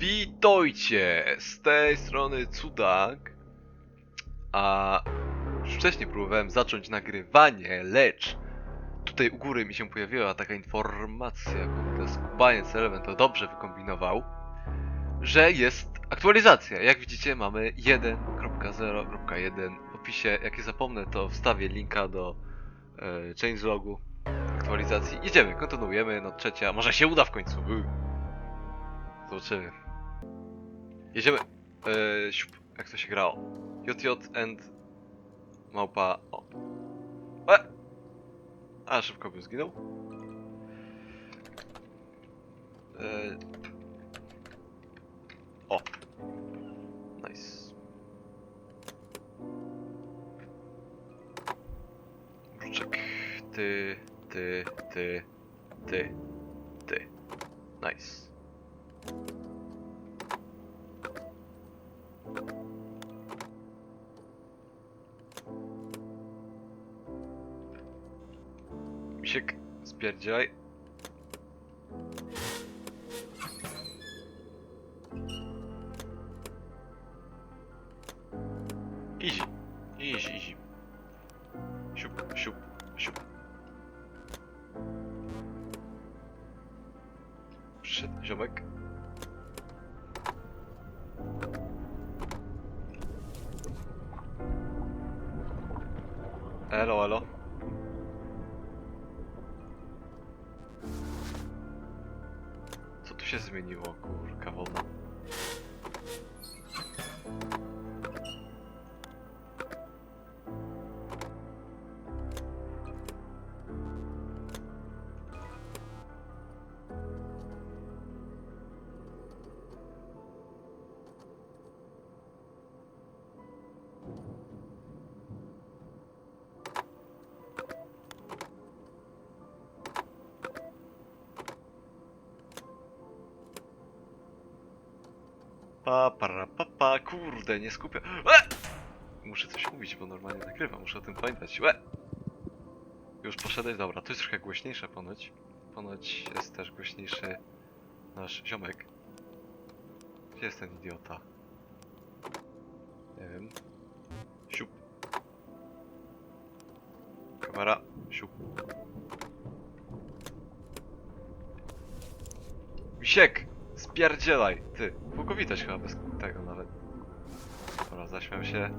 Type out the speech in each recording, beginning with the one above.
Witajcie! Z tej strony Cudak. A już wcześniej próbowałem zacząć nagrywanie, lecz tutaj u góry mi się pojawiła taka informacja, kurde, skubaniec Element to dobrze wykombinował, że jest aktualizacja. Jak widzicie mamy 1.0.1 w opisie. Jak je zapomnę to wstawię linka do e, changelogu aktualizacji. Idziemy, kontynuujemy, no trzecia, może się uda w końcu. Zobaczymy. Jedziemy. Siup, jak to się grało? JJ and małpa. O. E! A, szybko by zginął. Eee. O. Nice. Mruczek. Ty, ty, ty, ty, ty. Nice. Spierdzielaj. Easy. Easy, easy. Siup, siup, siup. Przyszedł ziomek. Elo, elo. Zmieniło, kurka wolna? Pa, para, pa, pa, kurde, nie skupiam. E! Muszę coś mówić, bo normalnie nagrywam, muszę o tym pamiętać. E! Już poszedłeś, dobra, to jest trochę głośniejsze ponoć. Ponoć jest też głośniejszy nasz ziomek. Gdzie jest ten idiota? Nie wiem. Siup. Kamera, siup. Misiek! Spierdzielaj! Ty, mógł widać chyba bez tego nawet. Dobra, zaśmiał się.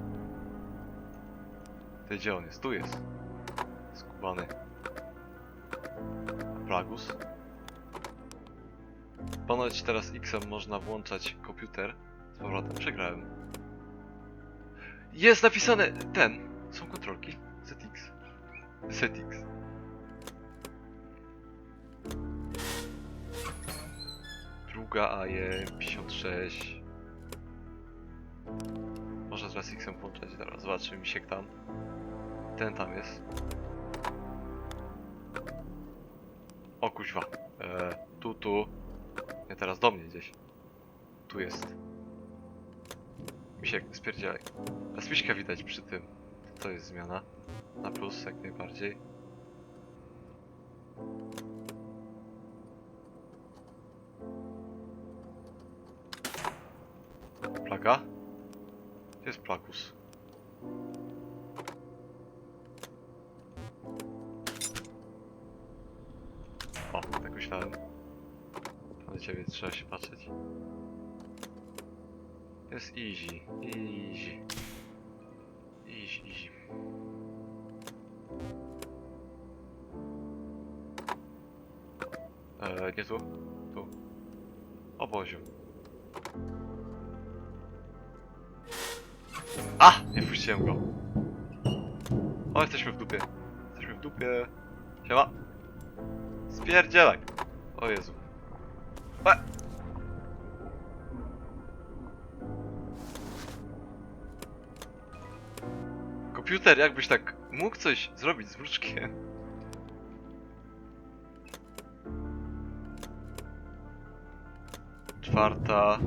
Ty, gdzie on jest? Tu jest. Skubany. Plagus. Ponoć teraz X-em można włączać komputer. Z powrotem przegrałem. Jest napisane ten. Są kontrolki. ZX. ZX. Druga AE 56. Można teraz X-em włączać. Teraz zobaczymy mi się tam. Ten tam jest. O kuźwa. E, tu, tu. Nie, teraz do mnie gdzieś. Tu jest. Misiek, spierdzielaj. A spiśka widać przy tym. To jest zmiana. Na plus, jak najbardziej. Myślałem. Na ciebie trzeba się patrzeć. Jest easy, easy. Easy, easy. Eee, nie tu? Tu. O Boziu. A! Nie wpuściłem go. O, jesteśmy w dupie. Jesteśmy w dupie. Siema. Spierdzielaj. O Jezu. E! Komputer, jakbyś tak mógł coś zrobić z wróczkiem. Czwarta.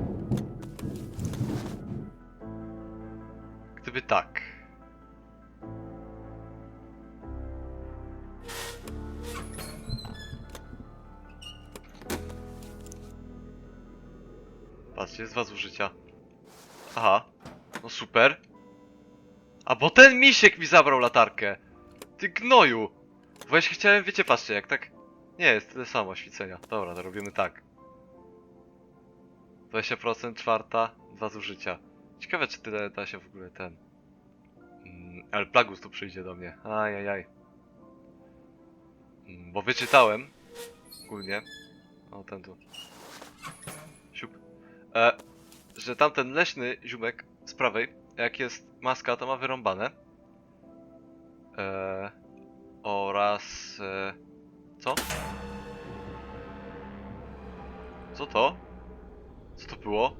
Gdyby tak. Jest dwa zużycia. Aha. No super. A bo ten misiek mi zabrał latarkę. Ty gnoju. Właśnie chciałem, wiecie, patrzcie, jak tak... Nie, jest tyle samo świecenia. Dobra, to robimy tak. 20% czwarta, dwa zużycia. Ciekawe, czy tyle da się w ogóle ten... Mm, ale Plagus tu przyjdzie do mnie. Ajajaj. Mm, Bo wyczytałem ogólnie. O, ten tu. E, że tamten leśny ziomek z prawej, jak jest maska, to ma wyrąbane. E, oraz... E, co? Co to? Co to było?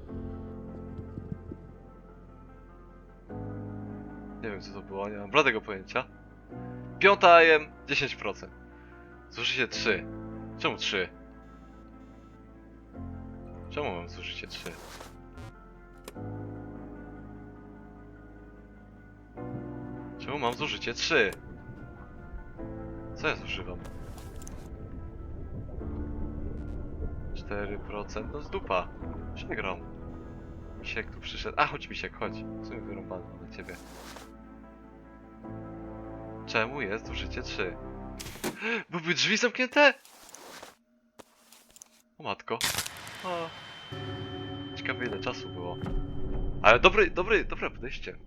Nie wiem co to było, nie mam bladego pojęcia. Piąta AM 10%. Zużycie 3. Czemu 3? Czemu mam zużycie 3? Czemu mam zużycie 3? Co ja zużywam? 4% no z dupa. Przegram. Misiek tu przyszedł. A chodź Misiek, chodź. W sumie wyrąbany na ciebie. Czemu jest zużycie 3? Były drzwi zamknięte? O matko. O. Ciekawe ile czasu było. Ale dobry, dobry, dobre podejście.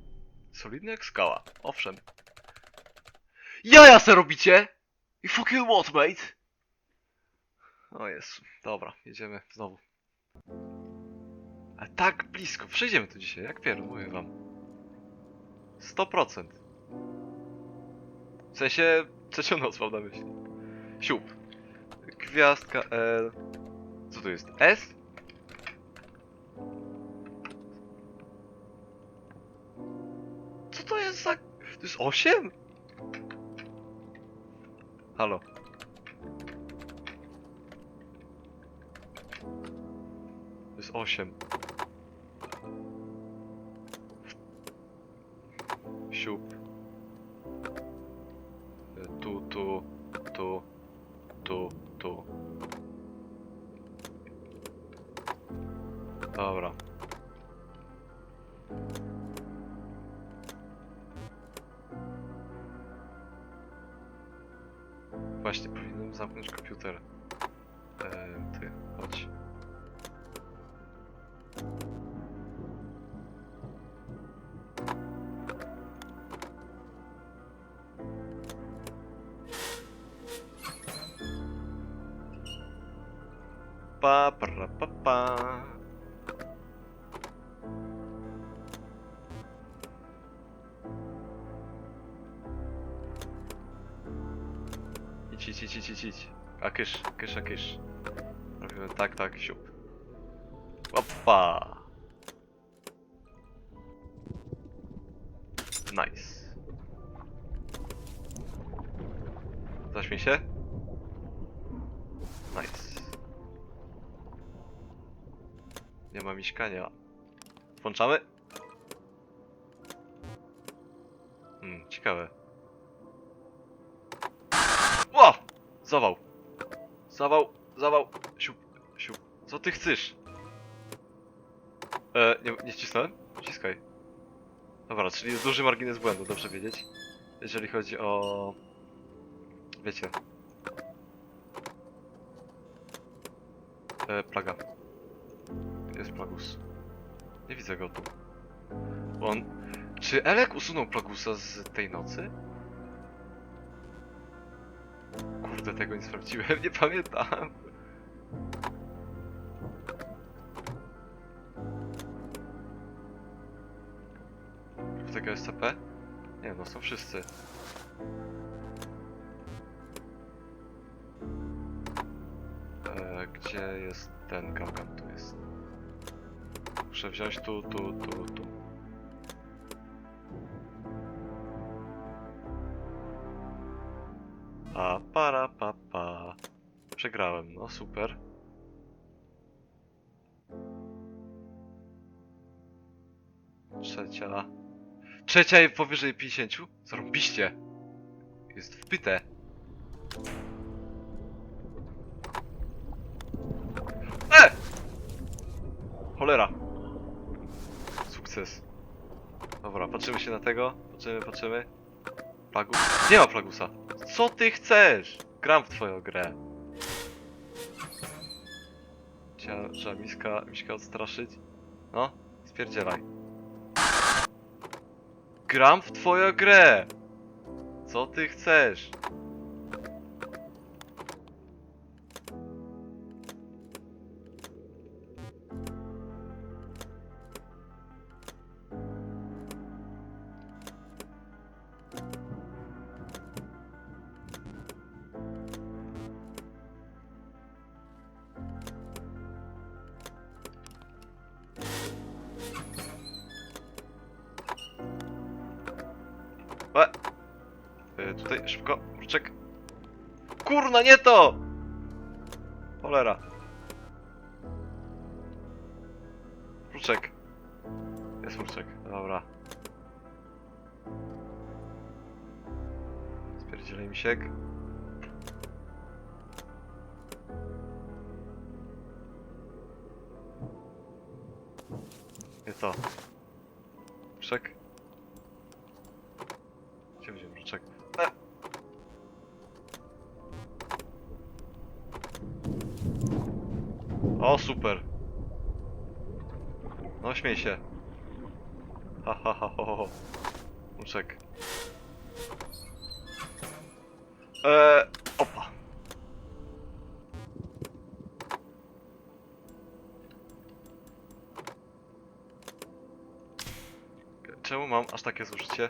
Solidny jak skała. Owszem. Jaja se robicie! I fucking what, mate? O Jezu. Dobra, jedziemy znowu. Ale tak blisko. Przejdziemy tu dzisiaj, jak pier, mówię wam. 100%. W sensie, trzecią noc mam na myśli. Siup. Gwiazdka L. Co to jest? S? Jest za... To jest 8? Halo. To jest 8. Siup. па пра па па Ідіть, ідіть, ідіть, ідіть. Акиш, акиш, акиш. Так, так, щуп. Опа! Mieszkania. Włączamy? Hmm, ciekawe. Ło! Zawał. Zawał, zawał. Siup, siup. Co ty chcesz? E, nie, nie ścisnąłem? Wciskaj. Dobra, czyli jest duży margines błędu, dobrze wiedzieć. Jeżeli chodzi o... Wiecie. E, plaga. Jest Plagus. Nie widzę go tu. On... Czy Elek usunął Plagusa z tej nocy? Kurde, tego nie sprawdziłem, nie pamiętam. W tego SCP? Nie no, są wszyscy. E, gdzie jest ten gałgan? Tu jest. Muszę wziąć tu, tu, tu, tu. A para pa. Przegrałem, no super. Trzecia. Trzecia i powyżej 50? Zarąbiście. Jest wpyte. Tego. Patrzymy, patrzymy. Plagus. Nie ma Plagusa. Co ty chcesz? Gram w twoją grę. Trzeba, trzeba miska, miśka odstraszyć. No, spierdzielaj. Gram w twoją grę! Co ty chcesz? Ruczek. Jest ruczek, dobra. Spierdzielaj misiek. Nie to. Ruczek. Gdzie wziąłem ruczek? E. O, super. Śmiej się. Ha, ha, ha, ho, ho, ho. Ruczek. Eee, opa. Czemu mam aż takie zużycie?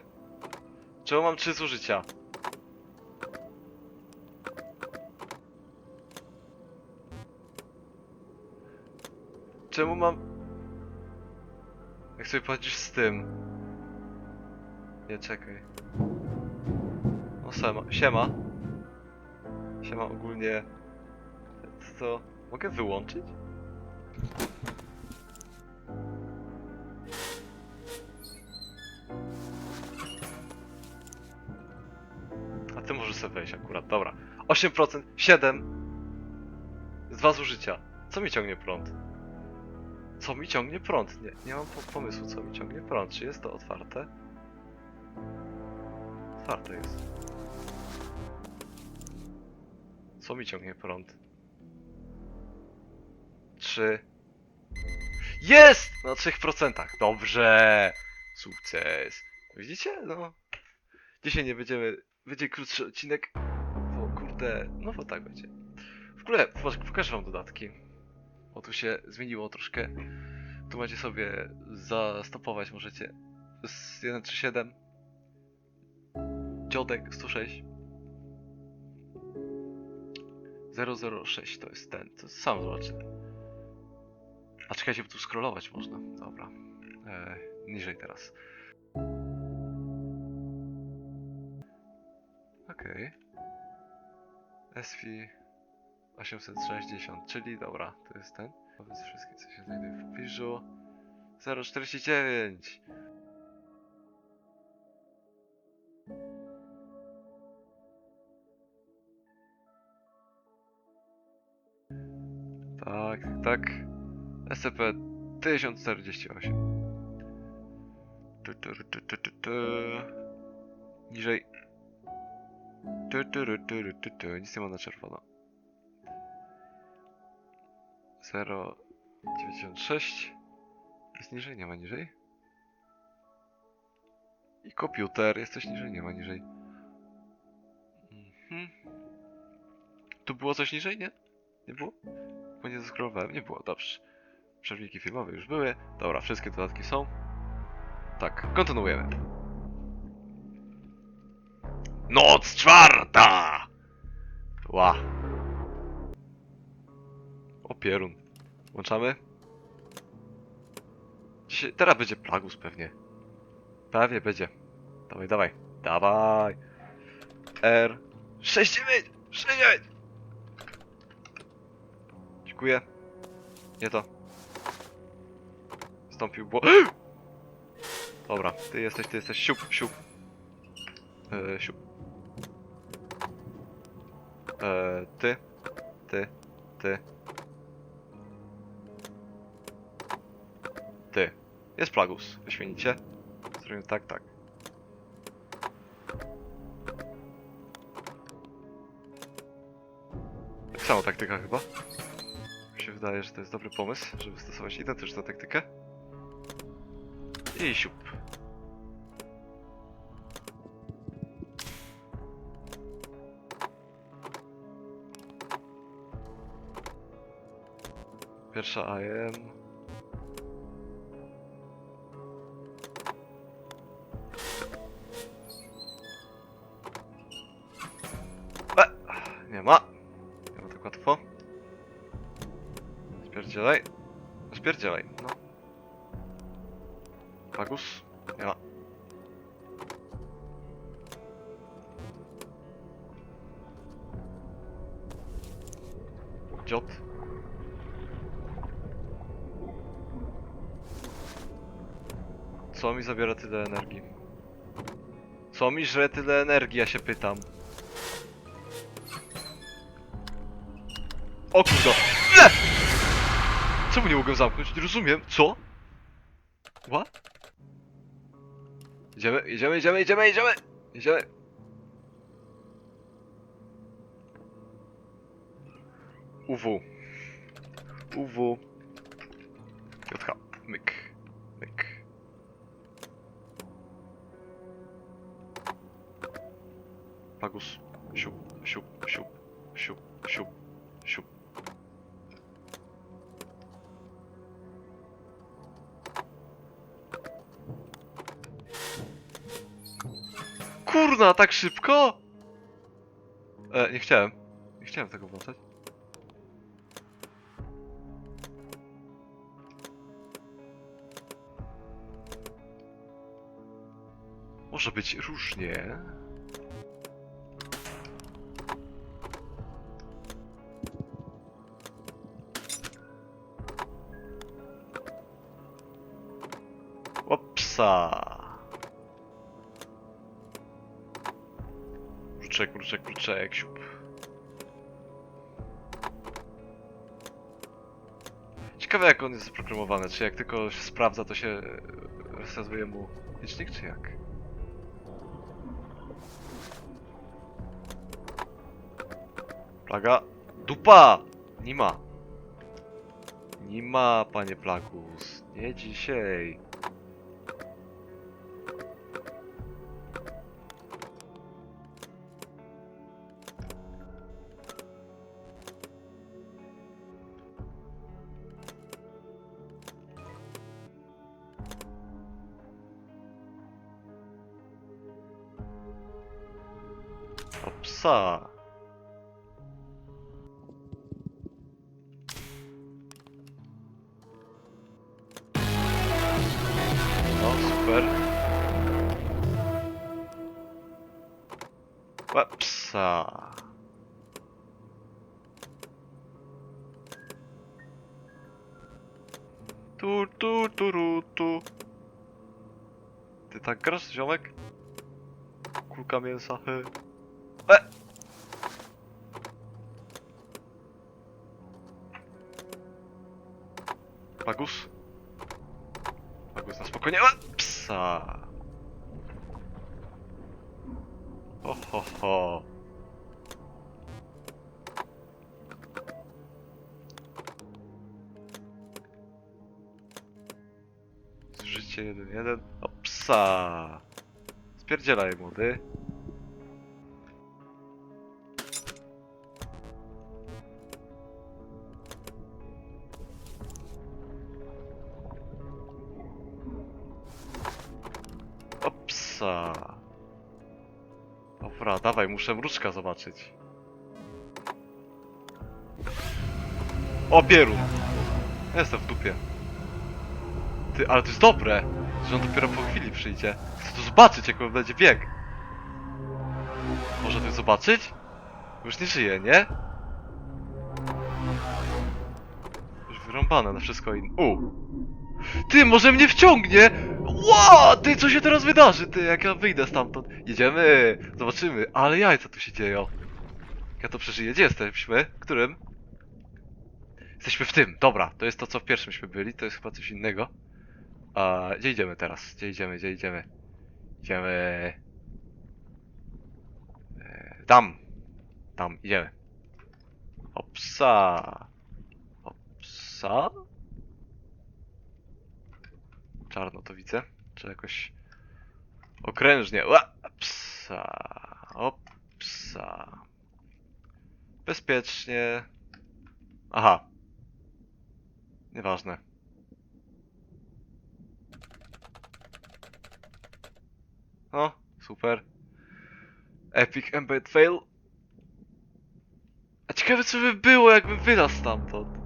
Czemu mam trzy zużycia? Czemu mam... Jak sobie poradzisz z tym? Nie, czekaj. O, sema. Siema. Siema ogólnie... Co. Mogę wyłączyć? A ty możesz sobie wejść akurat, dobra. 8%, 7. Z dwa zużycia. Co mi ciągnie prąd? Co mi ciągnie prąd? Nie, nie mam po pomysłu, co mi ciągnie prąd. Czy jest to otwarte? Otwarte jest. Co mi ciągnie prąd? Trzy. Jest! Na 3%. Dobrze! Sukces. Widzicie? No. Dzisiaj nie będziemy. Będzie krótszy odcinek. Bo kurde. No bo tak będzie. W ogóle pok- pokażę wam dodatki. Bo tu się zmieniło troszkę. Tu macie sobie zastopować możecie z 137 dziodek 106 006 to jest ten, to sam zobaczę. A czekajcie, tu scrollować można. Dobra. E, niżej teraz. Okej. SV 860, czyli dobra, to jest ten. Wobec wszystkie, co się znajduje w pobliżu. 049. Tak, tak. SCP 1048. Tu, tu, tu, tu, tu, tu. Niżej. Tu, tu. Nic nie ma na czerwono. 096. Jest niżej? Nie ma niżej. I komputer. Jest coś niżej? Nie ma niżej. Mhm. Tu było coś niżej? Nie? Nie było? Bo nie zaskrolowałem. Nie było. Dobrze. Przerwniki filmowe już były. Dobra, wszystkie dodatki są. Tak, kontynuujemy. Noc czwarta! Ła. O pierun. Włączamy? Dzisiaj, teraz będzie plagus pewnie. Prawie będzie. Dawaj, dawaj. Dawaj. R. 69! 69! Dziękuję. Nie to. Stąpił, bo... Dobra, ty jesteś, ty jesteś siup, siup. Eee, siup. Eee, ty, ty, ty. Jest Plagus, wyśmienicie. Zrobimy tak, tak. Tak samo taktyka chyba. Mi się wydaje, że to jest dobry pomysł, żeby stosować identyczną taktykę. I siup. Pierwsza AM. Tak łatwo. Spierdzielaj. Spierdzielaj, no. Pagus? Nie ma. Dziot. Co mi zabiera tyle energii? Co mi żre tyle energii, ja się pytam. O kurde! Nie! Czemu nie mogłem zamknąć? Nie rozumiem. Co? What? Idziemy, idziemy, idziemy, idziemy, idziemy! Idziemy! UW. UW. JH. Myk. Myk. Pagus. Siup, siup, Kurna, tak szybko? E, nie chciałem. Nie chciałem tego włączać. Może być różnie. Opsa. Kruczek, kruczek, kruczek, siup. Ciekawe jak on jest zaprogramowany, czy jak tylko się sprawdza, to się resetuje mu licznik, czy jak? Plaga. Dupa! Nie ma. Nie ma, panie Plagus. Nie dzisiaj. O psa. No, super. Łe, psa. Tu, tu, tu, ru, tu. Ty tak grasz, ziomek? Kulka mięsa, hy. E! Pagus? Pagus na spokojnie. E! Psa! Ho, ho. Zużycie 1-1. O, psa! Spierdzielaj, młody. Dawaj, muszę mruczka zobaczyć. O, pierun! Jestem w dupie. Ty, ale to jest dobre, że on dopiero po chwili przyjdzie. Chcę to zobaczyć, jak on będzie bieg. Może to zobaczyć? Już nie żyje, nie? Już wyrąbane na wszystko inne. U! Ty, może mnie wciągnie! Ła! Ty, co się teraz wydarzy? Ty, jak ja wyjdę stamtąd? Jedziemy! Zobaczymy. Ale jajca tu się dzieją. Jak ja to przeżyję. Gdzie jesteśmy? Którym? Jesteśmy w tym. Dobra, to jest to, co w pierwszymśmy byli. To jest chyba coś innego. A gdzie idziemy teraz? Gdzie idziemy? Gdzie idziemy? Idziemy... E, Tam! Tam, idziemy. Hopsa! Hopsa? Czarno to widzę. Czy jakoś... Okrężnie. Ła! Psa! Opsa! Bezpiecznie. Aha. Nieważne. O, super. Epic Embed Fail. A ciekawe co by było jakbym wylazł stamtąd.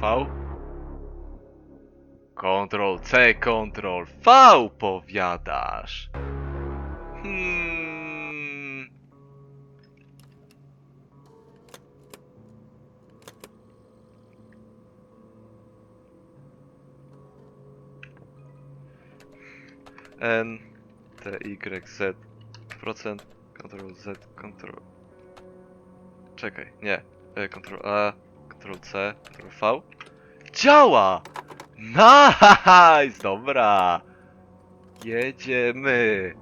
V. Ctrl C, Ctrl V powiadasz. Hmm. N T Y Z procent Ctrl Z Ctrl Czekaj, nie. E, Ctrl A Ctrl C Ctrl V Działa! Nice! Dobra! Jedziemy!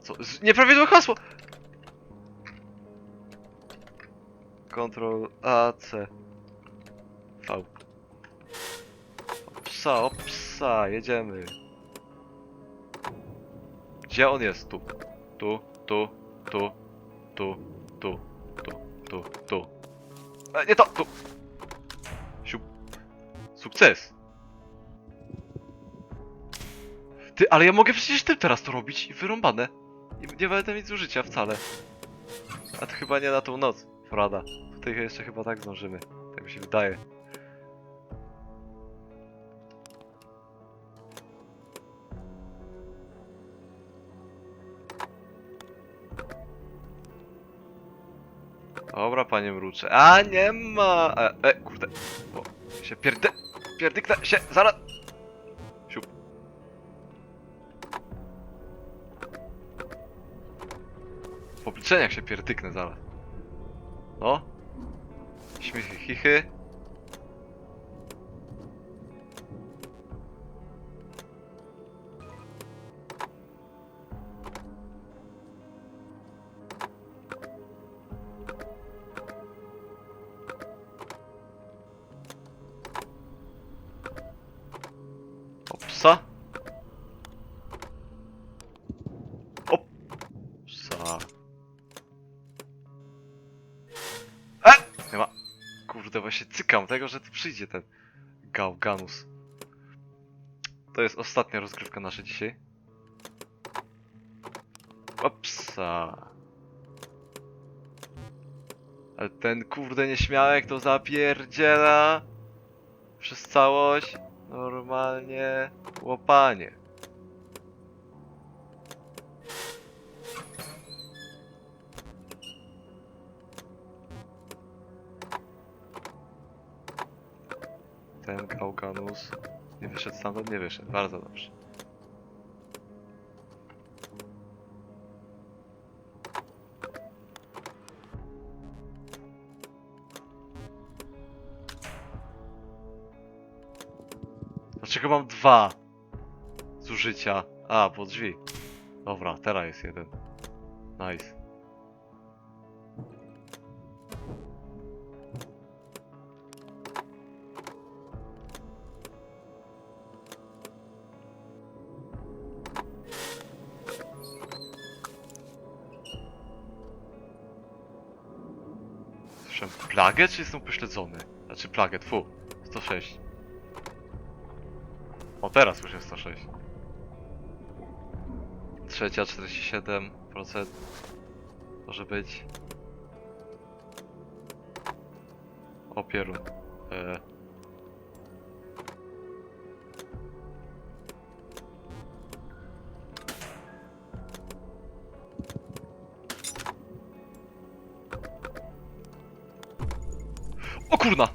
Co? Nieprawidłowe hasło! Ctrl A C V Psa, o psa, jedziemy. Gdzie on jest? Tu. Tu, tu, tu, tu, tu, tu, tu, tu. E, nie to, tu. Siup. Sukces. Ty, ale ja mogę przecież tym teraz to robić i wyrąbane. I nie będę mieć zużycia wcale. A to chyba nie na tą noc, Frada. Tutaj jeszcze chyba tak zdążymy. Tak mi się wydaje. Dobra, panie mrucze. A, nie ma! E, e kurde. O, się pierdy... Pierdyknę się, zaraz! Siup. W obliczeniach się pierdyknę zaraz. No. Śmiechy, chichy. Właśnie cykam tego, że tu przyjdzie ten Gauganus. To jest ostatnia rozgrywka nasza dzisiaj. Opsa. Ale ten kurde nieśmiałek to zapierdziela przez całość. Normalnie łopanie. Ten Gauganus nie wyszedł stamtąd, nie wyszedł. Bardzo dobrze. Dlaczego mam dwa zużycia? A, po drzwi. Dobra, teraz jest jeden. Nice. Plagę, czy jestem upośledzony? Znaczy plagę, tfu. 106. O, teraz już jest 106. Trzecia 47%. Może być. O, pierun. E... kurna!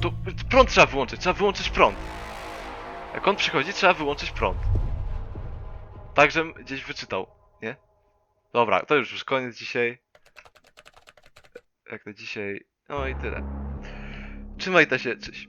To prąd trzeba wyłączyć, trzeba wyłączyć prąd. Jak on przychodzi, trzeba wyłączyć prąd. Tak, żem gdzieś wyczytał, nie? Dobra, to już już koniec dzisiaj. jak na dzisiaj. No i tyle. Trzymaj ta się, cześć.